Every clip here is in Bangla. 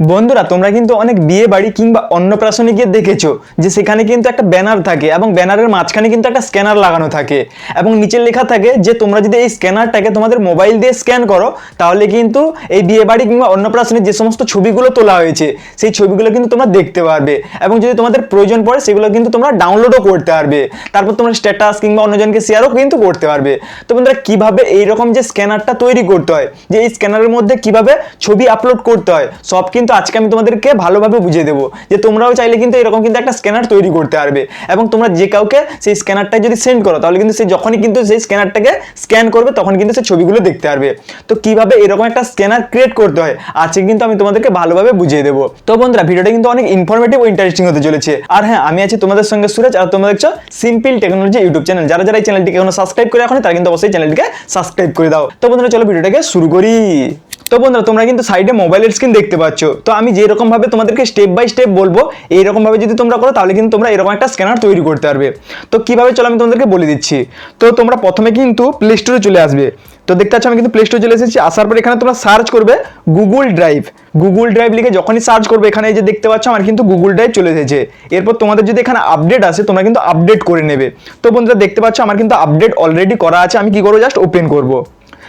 বন্ধুরা, তোমরা কিন্তু অনেক বিয়ে বাড়ি কিংবা অন্নপ্রাশনে গিয়ে দেখেছ যে সেখানে কিন্তু একটা ব্যানার থাকে এবং ব্যানারের মাঝখানে কিন্তু একটা স্ক্যানার লাগানো থাকে এবং নিচে লেখা থাকে যে তোমরা যদি এই স্ক্যানারটাকে তোমাদের মোবাইল দিয়ে স্ক্যান করো, তাহলে কিন্তু এই বিয়ে বাড়ি কিংবা অন্নপ্রাশনে যে সমস্ত ছবিগুলো তোলা হয়েছে, সেই ছবিগুলো কিন্তু তোমরা দেখতে পারবে এবং যদি তোমাদের প্রয়োজন পড়ে, সেগুলো কিন্তু তোমরা ডাউনলোডও করতে পারবে। তারপর তোমরা স্ট্যাটাস কিংবা অন্যজনকে শেয়ারও কিন্তু করতে পারবে। তো বন্ধুরা, কীভাবে এইরকম যে স্ক্যানারটা তৈরি করতে হয়, যে এই স্ক্যানারের মধ্যে কীভাবে ছবি আপলোড করতে হয়, সব কিন্তু আজকে আমি তোমাদেরকে ভালোভাবে বুঝিয়ে দেবো যে তোমরাও চাইলে কিন্তু এরকম কিন্তু একটা স্ক্যানার তৈরি করতে পারবে এবং তোমরা যে কাউকে সেই স্ক্যানারটা যদি সেন্ড করো, তাহলে কিন্তু সে যখনই কিন্তু সেই স্ক্যানারটাকে স্ক্যান করবে, তখন কিন্তু সে ছবিগুলো দেখতে পারবে। তো কীভাবে এরকম একটা স্ক্যানার ক্রিয়েট করতে হয়, আজকে কিন্তু আমি তোমাদেরকে ভালোভাবে বুঝিয়ে দেবো। তো বন্ধুরা, ভিডিওটা কিন্তু অনেক ইনফরমেটিভ ও ইন্টারেস্টিং হতে চলেছে। আর হ্যাঁ আমি আছি তোমাদের সঙ্গে সুরজ, আর তোমরা দেখছ সিম্পল টেকনোলজি ইউটিউব চ্যানেল যারা যারা এই চ্যানেলটিকে এখনও সাবস্ক্রাইব করে এখন তারা কিন্তু অবশ্যই চ্যানেলটিকে সাবস্ক্রাইব করে দাও। তো বন্ধুরা, চলো ভিডিওটাকে শুরু করি। তো বন্ধুরা, তোমরা কিন্তু সাইডে মোবাইলের স্ক্রিন দেখতে পাচ্ছ। তো আমি যেরকম ভাবে তোমাদেরকে স্টেপ বাই স্টেপ বলব, এইরকম ভাবে যদি তোমরা করো, তাহলে কিন্তু তোমরা এরকম একটা স্ক্যানার তৈরি করতে পারবে। তো কীভাবে চলো আমি তোমাদেরকে বলে দিচ্ছি। তো তোমরা প্রথমে কিন্তু প্লে স্টোরে চলে আসবে। তো দেখতে পাচ্ছ, আমি কিন্তু প্লে স্টোরে চলে এসেছি। আসার পর এখানে তোমরা সার্চ করবে গুগল ড্রাইভ গুগল ড্রাইভ লিখে যখনই সার্চ করবে, এখানে যে দেখতে পাচ্ছ, আমার কিন্তু গুগল ড্রাইভ চলে এসেছে। এরপর তোমাদের যদি এখানে আপডেট আসে, তোমরা কিন্তু আপডেট করে নেবে। তো বন্ধুরা, দেখতে পাচ্ছ, আমার কিন্তু আপডেট অলরেডি করা আছে। আমি কি করব জাস্ট ওপেন করব।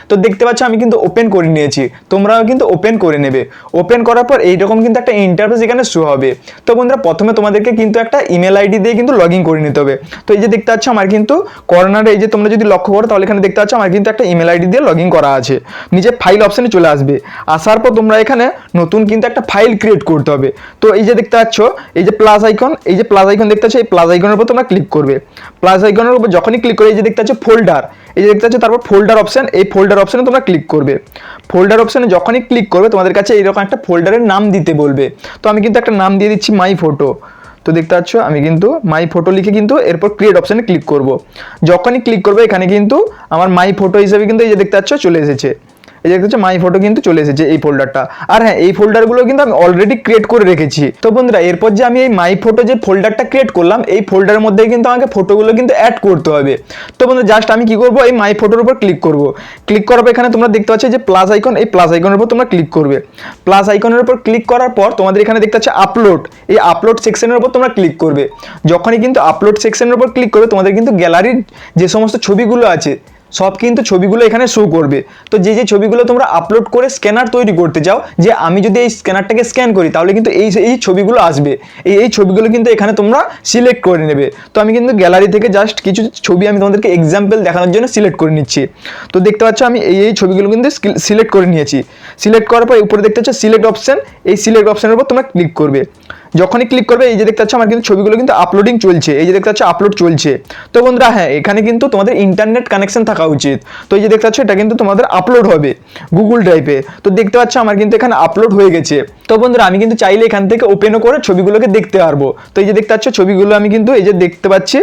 তো দেখতে পাচ্ছ, আমি কিন্তু ওপেন করে নিয়েছি। তোমরাও কিন্তু ওপেন করে নেবে। ওপেন করার পর এইরকম কিন্তু একটা ইন্টারফেস এখানে শো হবে। তো বন্ধুরা, প্রথমে তোমাদেরকে কিন্তু একটা ইমেল আইডি দিয়ে কিন্তু লগ করে নিতে হবে। তো এই যে দেখতে পাচ্ছ, আমার কিন্তু কর্নারে এই যে তোমরা যদি লক্ষ্য করো, তাহলে এখানে দেখতে পাচ্ছ, আমার কিন্তু একটা ইমেল আইডি দিয়ে লগ ইন করা আছে। নিচে ফাইল অপশানে চলে আসবে। আসার পর তোমরা এখানে নতুন কিন্তু একটা ফাইল ক্রিয়েট করতে হবে। তো এই যে দেখতে পাচ্ছ, এই যে প্লাস আইকন এই যে প্লাস আইকন দেখতে পাচ্ছ, এই প্লাস আইকনের উপর তোমরা ক্লিক করবে। প্লাস আইকনের উপর যখনই ক্লিক করে এই যে দেখতে পাচ্ছ ফোল্ডার এই যে দেখতে পাচ্ছ, তারপর ফোল্ডার অপশান এই ফোল্ডার অপশানে তোমরা ক্লিক করবে। ফোল্ডার অপশানে যখনই ক্লিক করবে, তোমাদের কাছে এইরকম একটা ফোল্ডারের নাম দিতে বলবে। তো আমি কিন্তু একটা নাম দিয়ে দিচ্ছি মাই ফটো তো দেখতে পাচ্ছ, আমি কিন্তু মাই ফটো লিখে কিন্তু এরপর ক্রিয়েট অপশানে ক্লিক করব। যখনই ক্লিক করবে, এখানে কিন্তু আমার মাই ফটো হিসেবে কিন্তু এই যে দেখতে পাচ্ছ, চলে এসেছে। এই দেখতে পাচ্ছ মাই ফটো কিন্তু চলে এসেছে এই ফোল্ডারটা আর হ্যাঁ এই ফোল্ডারগুলো কিন্তু আমি অলরেডি ক্রিয়েট করে রেখেছি। তো বন্ধুরা, এরপর যে আমি এই মাই ফটো যে ফোল্ডারটা ক্রিয়েট করলাম, এই ফোল্ডারের মধ্যে কিন্তু আমাকে ফটোগুলো কিন্তু অ্যাড করতে হবে। তো বন্ধুরা জাস্ট আমি কি করব? এই মাই ফটোর উপর ক্লিক করব। ক্লিক করার পর এখানে তোমরা দেখতে পাচ্ছ যে প্লাস আইকন এই প্লাস আইকনের উপর তোমরা ক্লিক করবে। প্লাস আইকনের উপর ক্লিক করার পর তোমাদের এখানে দেখতে পাচ্ছ আপলোড এই আপলোড সেকশনের উপর তোমরা ক্লিক করবে। যখনই কিন্তু আপলোড সেকশনের উপর ক্লিক করবে, তোমাদের কিন্তু গ্যালারির যে সমস্ত ছবিগুলো আছে সব কিন্তু ছবিগুলো এখানে শো করবে। তো যে যে ছবিগুলো তোমরা আপলোড করে স্ক্যানার তৈরি করতে চাও, যে আমি যদি এই স্ক্যানারটাকে স্ক্যান করি, তাহলে কিন্তু এই এই ছবিগুলো আসবে। এই এই ছবিগুলো কিন্তু এখানে তোমরা সিলেক্ট করে নেবে। তো আমি কিন্তু গ্যালারি থেকে জাস্ট কিছু ছবি আমি তোমাদেরকে এক্সাম্পল দেখানোর জন্য সিলেক্ট করে নিচ্ছি। তো দেখতে পাচ্ছ আমি এই এই ছবিগুলো কিন্তু সিলেক্ট করে নিয়েছি। সিলেক্ট করার পর উপরে দেখতে পাচ্ছ সিলেক্ট অপশন এই সিলেক্ট অপশানের উপর তোমরা ক্লিক করবে। যখনই ক্লিক করবে, এই যে দেখতে পাচ্ছ আমার কিন্তু ছবিগুলো কিন্তু আপলোডিং চলছে, এই যে দেখতে পাচ্ছ আপলোড চলছে। তো বন্ধুরা হ্যাঁ এখানে কিন্তু তোমাদের ইন্টারনেট কানেকশন থাকা উচিত। তো এই যে দেখতে পাচ্ছ, এটা কিন্তু তোমাদের আপলোড হবে গুগল ড্রাইভে তো দেখতে পাচ্ছ, আমার কিন্তু এখানে আপলোড হয়ে গেছে। তো বন্ধুরা, আমি কিন্তু চাইলে এখান থেকে ওপেনও করে ছবিগুলোকে দেখতে পারব। তো এই যে দেখতে পাচ্ছ, ছবিগুলো আমি কিন্তু এই যে দেখতে পাচ্ছি।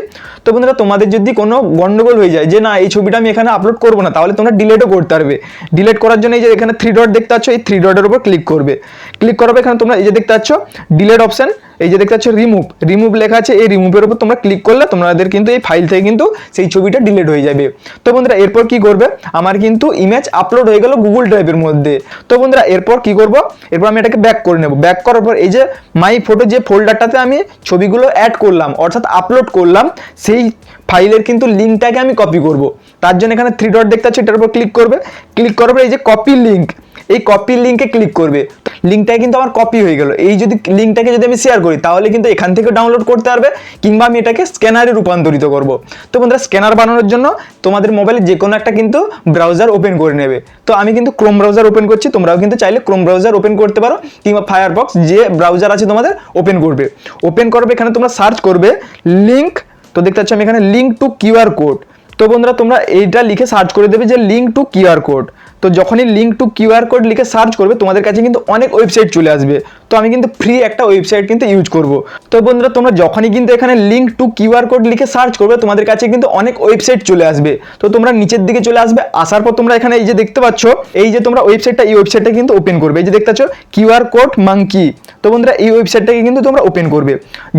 তো বন্ধুরা, তোমাদের যদি কোনো গন্ডগোল হয়ে যায় যে, না, এই ছবিটা আমি এখানে আপলোড করব না, তাহলে তোমরা ডিলেটও করতে পারবে। ডিলেট করার জন্য এই যে এখানে থ্রি ডট দেখতে পাচ্ছ, এই থ্রি ডটের উপর ক্লিক করবে। ক্লিক করার এখানে তোমরা এই যে দেখতে পাচ্ছ ডিলেট অপশন এই যে দেখতে পাচ্ছ রিমুভ রিমুভ লেখা আছে, এই রিমুভের উপর তোমরা ক্লিক করলে তোমাদের কিন্তু এই ফাইল থেকে কিন্তু সেই ছবিটা ডিলিট হয়ে যাবে। তো বন্ধুরা, এরপর কি করবে? আমার কিন্তু ইমেজ আপলোড হয়ে গেল গুগল ড্রাইভের মধ্যে। তো বন্ধুরা, এরপর কি করব? এরপর আমি এটাকে ব্যাক করে নেব। ব্যাক করার পর এই যে মাই ফটো যে ফোল্ডারটাতে আমি ছবিগুলো অ্যাড করলাম, অর্থাৎ আপলোড করলাম, সেই ফাইলের কিন্তু লিঙ্কটাকে আমি কপি করব। তার জন্য এখানে থ্রি ডট দেখতে পাচ্ছি, এটার উপর ক্লিক করবে। ক্লিক করার পর এই যে কপি লিঙ্ক এই কপি লিঙ্কে ক্লিক করবে। লিঙ্কটা কিন্তু আমার কপি হয়ে গেল। এই যদি লিঙ্কটাকে যদি আমি শেয়ার করি, তাহলে কিন্তু এখান থেকে ডাউনলোড করতে পারবে, কিংবা আমি এটাকে স্ক্যানারে রূপান্তরিত করব। তো বন্ধুরা স্ক্যানার বানানোর জন্য তোমাদের মোবাইলে যে কোনো একটা কিন্তু ব্রাউজার ওপেন করে নেবে। তো আমি কিন্তু ক্রোম ব্রাউজার ওপেন করছি, তোমরাও কিন্তু চাইলে ক্রোম ব্রাউজার ওপেন করতে পারো, কিংবা ফায়ারবক্স যে ব্রাউজার আছে তোমাদের ওপেন করবে। ওপেন করবে এখানে তোমরা সার্চ করবে লিঙ্ক তো দেখতে পাচ্ছ আমি এখানে লিঙ্ক টু কিউআর কোড তো বন্ধুরা, তোমরা এইটা লিখে সার্চ করে দেবে যে লিঙ্ক টু কিউআর কোড তো যখনই লিঙ্ক টু কিউআর কোড লিখে সার্চ করবে, তোমাদের কাছে কিন্তু অনেক ওয়েবসাইট চলে আসবে। তো আমি কিন্তু ফ্রি একটা ওয়েবসাইট কিন্তু ইউজ করব। তো বন্ধুরা, তোমরা যখনই কিন্তু এখানে লিঙ্ক টু কিউআর কোড লিখে সার্চ করবে, তোমাদের কাছে কিন্তু অনেক ওয়েবসাইট চলে আসবে। তো তোমরা নিচের দিকে চলে আসবে, আসার পর তোমরা এখানে এই যে দেখতে পাচ্ছ, এই যে তোমরা ওয়েবসাইটটা এই ওয়েবসাইটটা কিন্তু ওপেন করবে। এই যে দেখতে পাচ্ছ কিউআর কোড মাঙ্কি তো বন্ধুরা, এই ওয়েবসাইটটাকে কিন্তু তোমরা ওপেন করবে।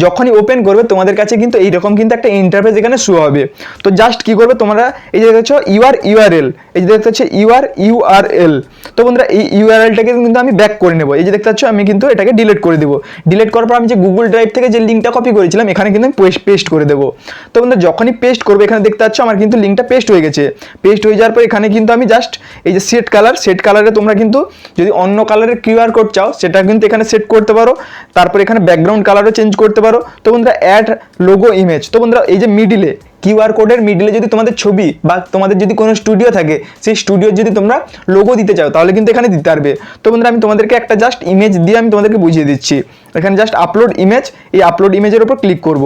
যখনই ওপেন করবে, তোমাদের কাছে কিন্তু এইরকম কিন্তু একটা ইন্টারফেস এখানে শো হবে। তো জাস্ট কি করবে তোমরা, এই যে দেখছ ইউআর ইউআরএল এই যে দেখতে হচ্ছে ইউআর ইউআরএল তো বন্ধুরা, এই ইউআরএলটাকে কিন্তু আমি ব্যাক করে নেব। এই যে দেখতে পাচ্ছ, আমি কিন্তু এটাকে ডিলিট করে দেবো। ডিলিট করার পর আমি যে গুগল ড্রাইভ থেকে যে লিঙ্কটা কপি করেছিলাম, এখানে কিন্তু আমি পেস্ট করে দেবো। তো বন্ধুরা, যখনই পেস্ট করবে, এখানে দেখতে পাচ্ছ, আমার কিন্তু লিঙ্কটা পেস্ট হয়ে গেছে। পেস্ট হয়ে যাওয়ার পর এখানে কিন্তু আমি জাস্ট এই যে সেট কালার সেট কালারে তোমরা কিন্তু যদি অন্য কালারের কিউআর কোড চাও, সেটা কিন্তু এখানে সেট করতে পারো। তারপর এখানে ব্যাকগ্রাউন্ড কালারও চেঞ্জ করতে পারো। তো বন্ধুরা অ্যাড লোগো ইমেজ তো বন্ধুরা, এই যে মিডিলে কিউআর কোডের মিডিলে যদি তোমাদের ছবি বা তোমাদের যদি কোনো স্টুডিও থাকে, সেই স্টুডিওর যদি তোমরা লোগো দিতে চাও, তাহলে কিন্তু এখানে দিতে পারবে। তো বন্ধুরা, আমি তোমাদেরকে একটা জাস্ট ইমেজ দিয়ে আমি তোমাদেরকে বুঝিয়ে দিচ্ছি। এখানে জাস্ট আপলোড ইমেজ এই আপলোড ইমেজের উপর ক্লিক করব।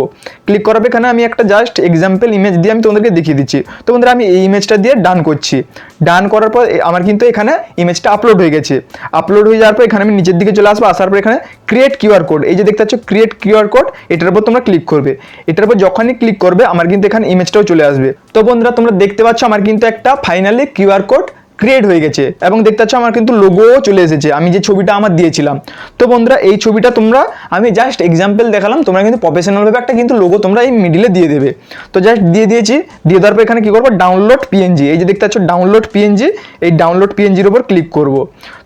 ক্লিক করার এখানে আমি একটা জাস্ট এক্সাম্পল ইমেজ দিয়ে আমি তোমাদেরকে দেখিয়ে দিচ্ছি। তো বন্ধুরা, আমি এই ইমেজটা দিয়ে ডান করছি। ডান করার পর আমার কিন্তু এখানে ইমেজটা আপলোড হয়ে গেছে। আপলোড হয়ে যাওয়ার পর এখানে আমি নিচের দিকে চলে আসব, আসার পর এখানে ক্রিয়েট কিউআর কোড এই যে দেখতে পাচ্ছ ক্রিয়েট কিউআর কোড এটার উপর তোমরা ক্লিক করবে। এটার উপর যখনই ক্লিক করবে, আমার কিন্তু এখানে ইমেজটাও চলে আসবে। তো বন্ধুরা, তোমরা দেখতে পাচ্ছ, আমার কিন্তু একটা ফাইনালি কিউআর কোড ক্রিয়েট হয়ে গেছে। এবং দেখতে পাচ্ছ, আমার কিন্তু লোগোও চলে এসেছে। আমি যে ছবিটা আমার দিয়েছিলাম। তো বন্ধুরা, এই ছবিটা তোমরা, আমি জাস্ট এক্সাম্পল দেখালাম, তোমরা কিন্তু প্রফেশনালভাবে একটা কিন্তু লোগো তোমরা এই মিডিলে দিয়ে দেবে। তো জাস্ট দিয়ে দিয়েছি, দিয়ে দেওয়ার পর এখানে কি করব? ডাউনলোড পিএনজি এই যে দেখতে পাচ্ছ ডাউনলোড পিএনজি এই ডাউনলোড পিএনজির উপর ক্লিক করব।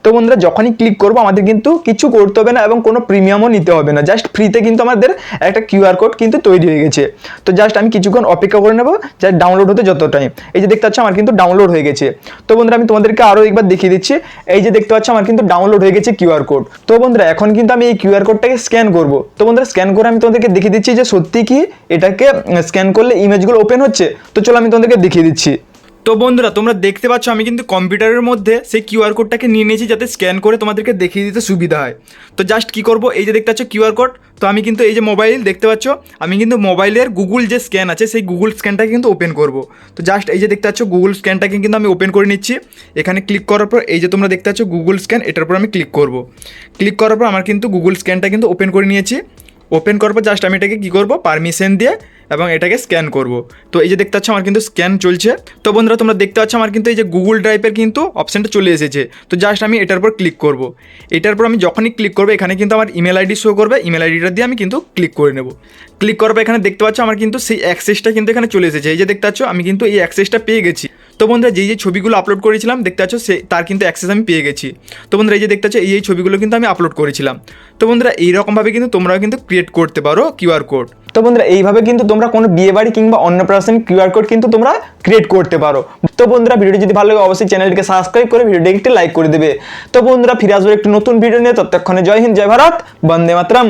তো বন্ধুরা, যখনই ক্লিক করব, আমাদের কিন্তু কিছু করতে হবে না এবং কোনো প্রিমিয়ামও নিতে হবে না। জাস্ট ফ্রিতে কিন্তু আমাদের একটা কিউআর কোড কিন্তু তৈরি হয়ে গেছে। তো জাস্ট আমি কিছুক্ষণ অপেক্ষা করে নেব জাস্ট ডাউনলোড হতে যত টাইম এই যে দেখতে পাচ্ছ, আমার কিন্তু ডাউনলোড হয়ে গেছে। তো বন্ধুরা, আমি তোমাদেরকে আরও একবার দেখিয়ে দিচ্ছি। এই যে দেখতে পাচ্ছ, আমার কিন্তু ডাউনলোড হয়ে গেছে কিউআর কোড তো বন্ধুরা, এখন কিন্তু আমি এই কিউআর কোডটাকে স্ক্যান করব। তো বন্ধুরা স্ক্যান করে আমি তোমাদেরকে দেখিয়ে দিচ্ছি যে সত্যি কি এটাকে স্ক্যান করলে ইমেজগুলো ওপেন হচ্ছে। তো চলো আমি তোমাদেরকে দেখিয়ে দিচ্ছি। তো বন্ধুরা, তোমরা দেখতে পাচ্ছ আমি কিন্তু কম্পিউটারের মধ্যে সেই কিউআর কোডটাকে নিয়ে নিয়েছি যাতে স্ক্যান করে তোমাদেরকে দেখিয়ে দিতে সুবিধা হয়। তো জাস্ট কি করব? এই যে দেখতে পাচ্ছ কিউআর কোড। তো আমি কিন্তু এই যে মোবাইল, দেখতে পাচ্ছ? আমি কিন্তু মোবাইলের গুগল যে স্ক্যান আছে, সেই গুগল স্ক্যানটাকে কিন্তু ওপেন করব। তো জাস্ট এই যে দেখতে পাচ্ছ, গুগল স্ক্যানটাকে কিন্তু আমি ওপেন করে নিচ্ছি। এখানে ক্লিক করার পর, এই যে তোমরা দেখতে পাচ্ছ, গুগল স্ক্যান, এটার উপর আমি ক্লিক করব। ক্লিক করার পর, আমার কিন্তু গুগল স্ক্যানটা কিন্তু ওপেন করে নিয়েছি। ওপেন করার পর জাস্ট আমি এটাকে কী করব? পারমিশন দিয়ে এবং এটাকে স্ক্যান করব। তো এই যে দেখতে পাচ্ছ আমার কিন্তু স্ক্যান চলছে। তো বন্ধুরা, তোমরা দেখতে পাচ্ছ আমার কিন্তু এই যে গুগল ড্রাইভের কিন্তু অপশানটা চলে এসেছে। তো জাস্ট আমি এটার উপর ক্লিক করব। এটার পর আমি যখনই ক্লিক করব, এখানে কিন্তু আমার ইমেল আইডি শো করবে। ইমেল আইডিটা দিয়ে আমি কিন্তু ক্লিক করে নেব। ক্লিক পর এখানে দেখতে পাচ্ছ আমার কিন্তু সেই অ্যাক্সেসটা কিন্তু এখানে চলে এসেছে। এই যে দেখতে পাচ্ছ, আমি কিন্তু এই অ্যাক্সেসটা পেয়ে গেছি। তো বন্ধুরা, যেই যে ছবিগুলো আপলোড করেছিলাম, দেখতে পাচ্ছ সে তার কিন্তু অ্যাক্সেস আমি পেয়ে গেছি। তো বন্ধুরা, এই যে দেখতে পাচ্ছ, এই এই ছবিগুলো কিন্তু আমি আপলোড করেছিলাম। তো বন্ধুরা, এইরকমভাবে কিন্তু তোমরাও কিন্তু ক্রিয়েট করতে পারো কিউআর কোড তো বন্ধুরা, এইভাবে কিন্তু তোমরা কোনো বিয়ে বাড়ি কিংবা অন্নপ্রাশন কিউআর কোড কিন্তু তোমরা ক্রিয়েট করতে পারো। তো বন্ধুরা ভিডিও যদি ভালো লাগে, অবশ্যই চ্যানেলটিকে সাবস্ক্রাইব করে ভিডিওটিকে একটি লাইক করে দেবে। তো বন্ধুরা, ফিরে আসব একটি নতুন ভিডিও নিয়ে। ততক্ষণে জয় হিন্দ, জয় ভারত, বন্দে মাতরম।